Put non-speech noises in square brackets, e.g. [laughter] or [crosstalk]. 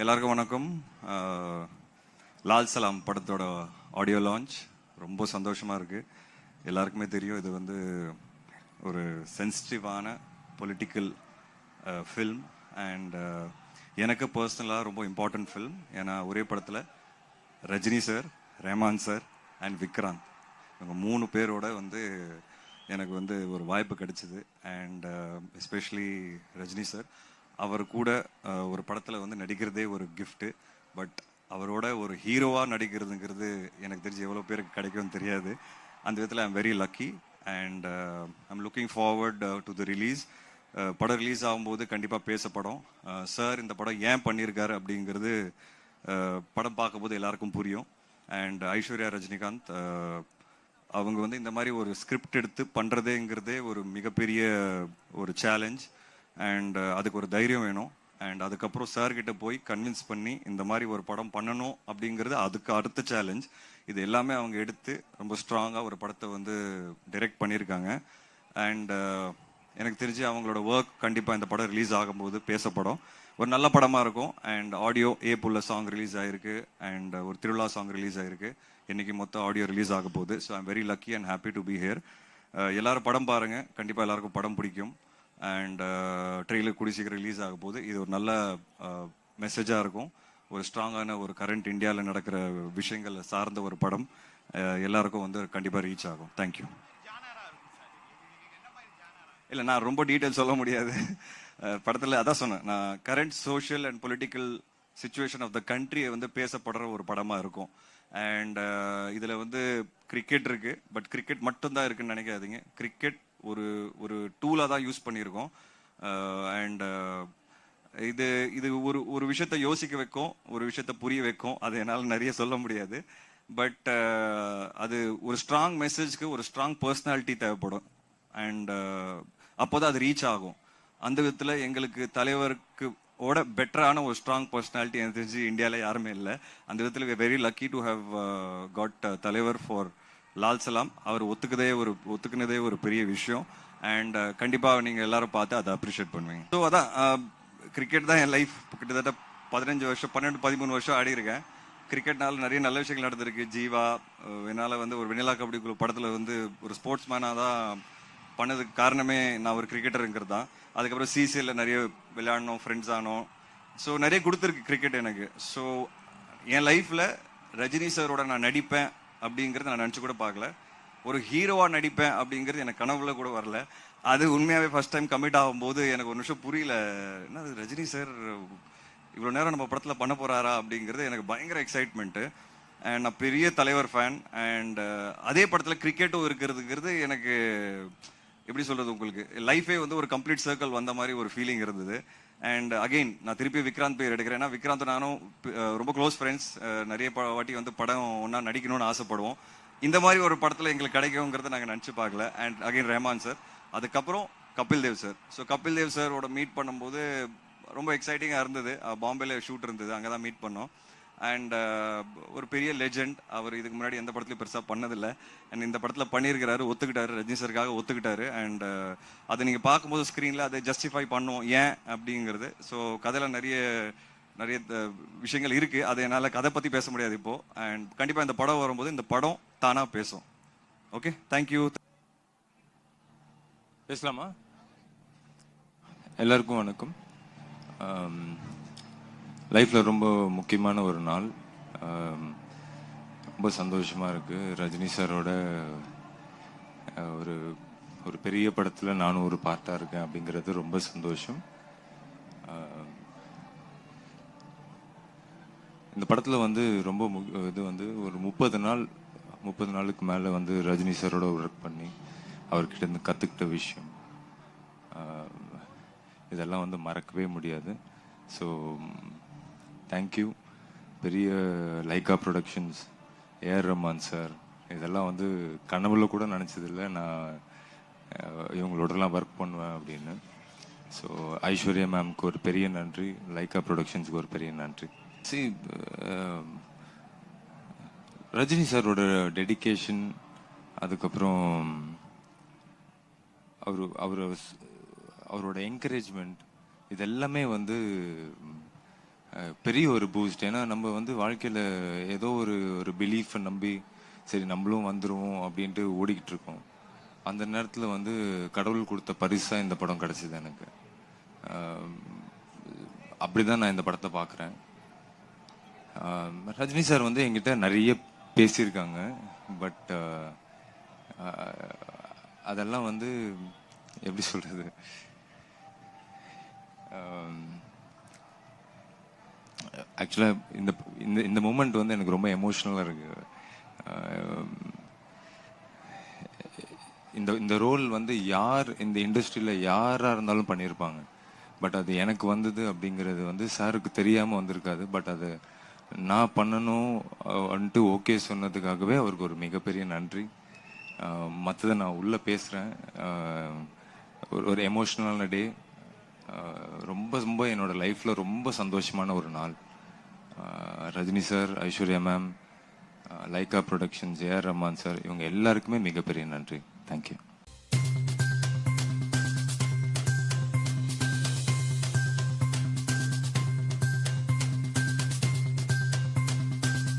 எல்லாருக்கும் வணக்கம். லால் சலாம் படத்தோட ஆடியோ லான்ச் ரொம்ப சந்தோஷமாக இருக்குது எல்லாருக்குமே தெரியும் இது வந்து ஒரு சென்சிட்டிவான பொலிட்டிக்கல் ஃபில்ம் அண்ட் எனக்கு பர்சனலாக ரொம்ப இம்பார்ட்டன்ட் ஃபில்ம் ஏன்னா ஒரே படத்தில் Rajini sir Rahman sir and Vikranth. இவங்க மூணு பேரோட வந்து எனக்கு வந்து ஒரு வாய்ப்பு கிடைச்சிது. அண்ட் எஸ்பெஷலி ரஜினி சார் அவர் கூட ஒரு படத்தில் வந்து நடிக்கிறதே ஒரு கிஃப்ட்டு பட் அவரோட ஒரு ஹீரோவாக நடிக்கிறதுங்கிறது எனக்கு தெரிஞ்சு எவ்வளோ பேருக்கு கிடைக்கும்னு தெரியாது. அந்த விதத்தில் I'm very lucky and I'm looking forward to the release படம் ரிலீஸ் ஆகும்போது கண்டிப்பாக பேசப்படும் சார் இந்த படம் ஏன் பண்ணியிருக்காரு அப்படிங்கிறது படம் பார்க்கும்போது எல்லாருக்கும் புரியும். அண்ட் ஐஸ்வர்யா ரஜினிகாந்த் அவங்க வந்து இந்த மாதிரி ஒரு ஸ்கிரிப்ட் எடுத்து பண்ணுறதேங்கிறதே ஒரு மிகப்பெரிய ஒரு சேலஞ்ச் அண்ட் uh, அதுக்கு ஒரு தைரியம் வேணும். அண்ட் அதுக்கப்புறம் சார்கிட்ட போய் கன்வின்ஸ் பண்ணி இந்த மாதிரி ஒரு படம் பண்ணணும் அப்படிங்கிறது அதுக்கு அடுத்த சேலஞ்ச் இது எல்லாமே அவங்க எடுத்து ரொம்ப ஸ்ட்ராங்காக ஒரு படத்தை வந்து டைரக்ட் பண்ணியிருக்காங்க. அண்ட் uh, எனக்கு தெரிஞ்சு அவங்களோட ஒர்க் கண்டிப்பாக இந்த படம் ரிலீஸ் ஆகும்போது பேசப்படும். ஒரு நல்ல படமாக இருக்கும். அண்ட் ஆடியோ ஏ புள்ள சாங் ரிலீஸ் ஆயிருக்கு. அண்ட் uh, ஒரு திருவிழா சாங் ரிலீஸ் ஆயிருக்கு. இன்னைக்கு மொத்தம் ஆடியோ ரிலீஸ் ஆக போகுது. So I'm very lucky and happy to be here எல்லாரும் படம் பாருங்கள் கண்டிப்பாக எல்லாருக்கும் படம் பிடிக்கும். அண்ட் ட்ரெயிலர் கூடி சீக்கிரம் ரிலீஸ் ஆக போகுது. இது ஒரு நல்ல uh, மெசேஜாக இருக்கும். ஒரு ஸ்ட்ராங்கான ஒரு கரண்ட் இந்தியாவில் நடக்கிற விஷயங்களை சார்ந்த ஒரு படம் uh, எல்லாருக்கும் வந்து கண்டிப்பாக ரீச் ஆகும். தேங்க்யூ இல்லை நான் ரொம்ப டீட்டெயில் சொல்ல முடியாது. [laughs] படத்தில் அதான் சொன்னேன். நான் current social and political situation of the கண்ட்ரியை வந்து பேசப்படுற ஒரு படமாக இருக்கும். அண்ட் uh, இதில் வந்து கிரிக்கெட் இருக்குது பட் கிரிக்கெட் மட்டும்தான் இருக்குன்னு நினைக்காதீங்க. கிரிக்கெட் ஒரு ஒரு டூலாக தான் யூஸ் பண்ணியிருக்கோம். அண்ட் இது இது ஒரு ஒரு விஷயத்த யோசிக்க வைக்கும் ஒரு விஷயத்த புரிய வைக்கும். அது என்னால் நிறைய சொல்ல முடியாது. பட் அது ஒரு ஸ்ட்ராங் மெசேஜ்க்கு ஒரு ஸ்ட்ராங் பர்சனாலிட்டி தேவைப்படும். அண்ட் அப்போதான் அது ரீச் ஆகும். அந்த விதத்தில் எங்களுக்கு தலைவருக்கு ஓட பெட்டரான ஒரு ஸ்ட்ராங் பர்சனாலிட்டி எனக்கு தெரிஞ்சு இந்தியாவில் யாருமே இல்லை. அந்த விதத்தில் very lucky to have got தலைவர் ஃபார் லால் சலாம் அவர் ஒத்துக்கதே ஒரு ஒத்துக்குனதே ஒரு பெரிய விஷயம். அண்ட் கண்டிப்பாக நீங்கள் எல்லாரும் பார்த்து அதை அப்ரிஷியேட் பண்ணுவீங்க. ஸோ அதான் கிரிக்கெட் தான் என் லைஃப் கிட்டத்தட்ட பதினஞ்சு வருஷம் பன்னெண்டு பதிமூணு வருஷம் ஆடி இருக்கேன். கிரிக்கெட்னால நிறைய நல்ல விஷயங்கள் நடந்திருக்கு. ஜீவா என்னால் வந்து ஒரு வெண்ணிலா கபடி குழு படத்தில் வந்து ஒரு ஸ்போர்ட்ஸ் மேனாக தான் பண்ணதுக்கு காரணமே நான் ஒரு கிரிக்கெட்டருங்கிறது தான். அதுக்கப்புறம் சிசிஎல்ல நிறைய விளையாடணும் ஃப்ரெண்ட்ஸ் ஆனோம். ஸோ நிறைய கொடுத்துருக்கு கிரிக்கெட் எனக்கு. ஸோ என் லைஃப்பில் ரஜினி சாரோட நான் நடிப்பேன். அப்படிங்கிறத நான் நினச்சி கூட பார்க்கல. ஒரு ஹீரோவாக நடிப்பேன் அப்படிங்கிறது எனக்கு கனவுல கூட வரல. அது உண்மையாகவே ஃபர்ஸ்ட் டைம் கமிட் ஆகும்போது எனக்கு ஒரு நிமிஷம் புரியல. என்ன ரஜினி சார் இவ்வளோ நேரம் நம்ம படத்தில் பண்ண போகிறாரா அப்படிங்கிறது எனக்கு பயங்கர எக்ஸைட்மெண்ட்டு அண்ட் நான் பெரிய தலைவர் ஃபேன் அண்ட் அதே படத்தில் கிரிக்கெட்டும் இருக்கிறதுங்கிறது எனக்கு எப்படி சொல்றது உங்களுக்கு? லைஃபே வந்து ஒரு கம்ப்ளீட் சர்க்கிள் வந்த மாதிரி ஒரு ஃபீலிங் இருந்தது. அண்ட் அகைன் நான் திருப்பி விக்ராந்த் பேர் எடுக்கிறேன். ஏன்னா விக்ராந்த் நானும் ரொம்ப க்ளோஸ் ஃப்ரெண்ட்ஸ் நிறைய வாட்டி வந்து படம் ஒன்றா நடிக்கணும்னு ஆசைப்படுவோம். இந்த மாதிரி ஒரு படத்தில் எங்களுக்கு கிடைக்குங்கிறத நாங்கள் நினச்சி பார்க்கல. அண்ட் அகைன் ரஹ்மான் சார் அதுக்கப்புறம் கபில் தேவ் சார் ஸோ கபில் தேவ் சாரோட மீட் பண்ணும்போது ரொம்ப எக்ஸைட்டிங்காக இருந்தது. பாம்பேல ஷூட் இருந்தது. அங்கே தான் மீட் பண்ணோம். அண்ட் ஒரு பெரிய லெஜெண்ட் அவர் இதுக்கு முன்னாடி எந்த படத்துலையும் பெருசாக பண்ணதில்லை. அண்ட் இந்த படத்தில் பண்ணியிருக்கிறாரு ஒத்துக்கிட்டாரு ரஜினி சாருக்காக ஒத்துக்கிட்டாரு. அண்ட் அதை நீங்கள் பார்க்கும்போது ஸ்க்ரீனில் அதை ஜஸ்டிஃபை பண்ணுவோம் ஏன்? அப்படிங்கிறது. ஸோ கதையில் நிறைய நிறைய விஷயங்கள் இருக்குது அதை என்னால் கதை பற்றி பேச முடியாது இப்போது அண்ட் கண்டிப்பாக இந்த படம் வரும்போது இந்த படம் தானாக பேசும். ஓகே தேங்க்யூ பேசலாமா? எல்லாருக்கும் வணக்கம். லைஃப்பில் ரொம்ப முக்கியமான ஒரு நாள். ரொம்ப சந்தோஷமாக இருக்குது ரஜினி சாரோட ஒரு ஒரு பெரிய படத்தில் நானும் ஒரு பார்ட்டாக இருக்கேன் அப்படிங்கிறது ரொம்ப சந்தோஷம். இந்த படத்தில் வந்து ரொம்ப மு- இது வந்து ஒரு முப்பது நாள் முப்பது நாளுக்கு மேலே வந்து ரஜினி சாரோட ஒர்க் பண்ணி அவர்கிட்ட இருந்து கற்றுக்கிட்ட விஷயம். இதெல்லாம் வந்து மறக்கவே முடியாது. ஸோ தேங்க்யூ பெரிய Lyca productions A R Rahman sir இதெல்லாம் வந்து கனவுல கூட நினச்சதில்லை. நான் இவங்களோடலாம் ஒர்க் பண்ணுவேன் அப்படின்னு. ஸோ ஐஸ்வர்யா மேம்க்கு ஒரு பெரிய நன்றி. லைக்கா ப்ரொடக்ஷன்ஸ்க்கு ஒரு பெரிய நன்றி. சி ரஜினி சாரோட டெடிகேஷன் அதுக்கப்புறம் அவர் அவர் அவரோட என்கரேஜ்மெண்ட் இதெல்லாமே வந்து பெரிய ஒரு பூஸ்ட் ஏன்னா நம்ம வந்து வாழ்க்கையில் ஏதோ ஒரு ஒரு பிலீஃபை நம்பி சரி நம்மளும் வந்துடுவோம் அப்படின்ட்டு ஓடிக்கிட்டு இருக்கோம். அந்த நேரத்தில் வந்து கடவுள் கொடுத்த பரிசாக இந்த படம் கிடச்சிது எனக்கு. அப்படி தான் நான் இந்த படத்தை பார்க்குறேன். ரஜினி சார் வந்து என்கிட்ட நிறைய பேசியிருக்காங்க. பட் அதெல்லாம் வந்து எப்படி சொல்கிறது ஆக்சுவலாக இந்த இந்த இந்த மூமெண்ட் வந்து எனக்கு ரொம்ப எமோஷ்னலாக இருக்குது um, இந்த இந்த ரோல் வந்து யார் இந்த இண்டஸ்ட்ரியில் யாராக இருந்தாலும் பண்ணியிருப்பாங்க பட் அது எனக்கு வந்தது அப்படிங்கிறது வந்து சாருக்கு தெரியாமல் வந்திருக்காது. பட் அது நான் பண்ணணும் வந்துட்டு ஓகே சொன்னதுக்காகவே அவருக்கு ஒரு மிகப்பெரிய நன்றி. மற்றதை நான் உள்ளே பேசுகிறேன் ஒரு ஒரு எமோஷ்னலான டே ரொம்ப ரொம்ப என்னோட லைஃப்பில் ரொம்ப சந்தோஷமான ஒரு நாள். Rajini sir Aishwarya ma'am Lyca productions A R Rahman sir இவங்க எல்லாருக்குமே மிகப்பெரிய நன்றி. தேங்க்யூ